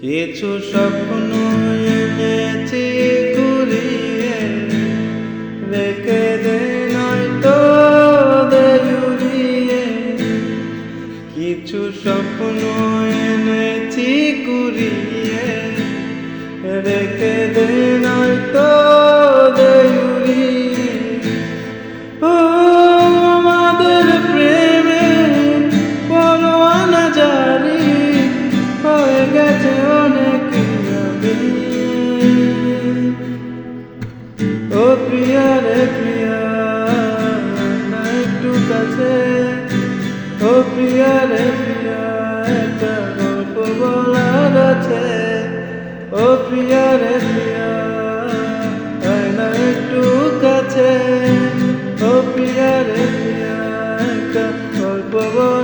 কিছু স্বপ্ন এনেছি ঘুরিয়ে। রেখে দে নয়তো দে উড়িয়ে। কিছু স্বপ্ন এনেছি ঘুরিয়ে। রেখে দে নয়তো জানে কি আমি ও প্রিয়া রে প্রিয়া, না একটু কাছে। ও প্রিয়া রে প্রিয়া, একটা গল্প বলার আছে। ও প্রিয়া রে প্রিয়া না একটু কাছে। ও প্রিয়া রে প্রিয়া, একটা গল্প বলার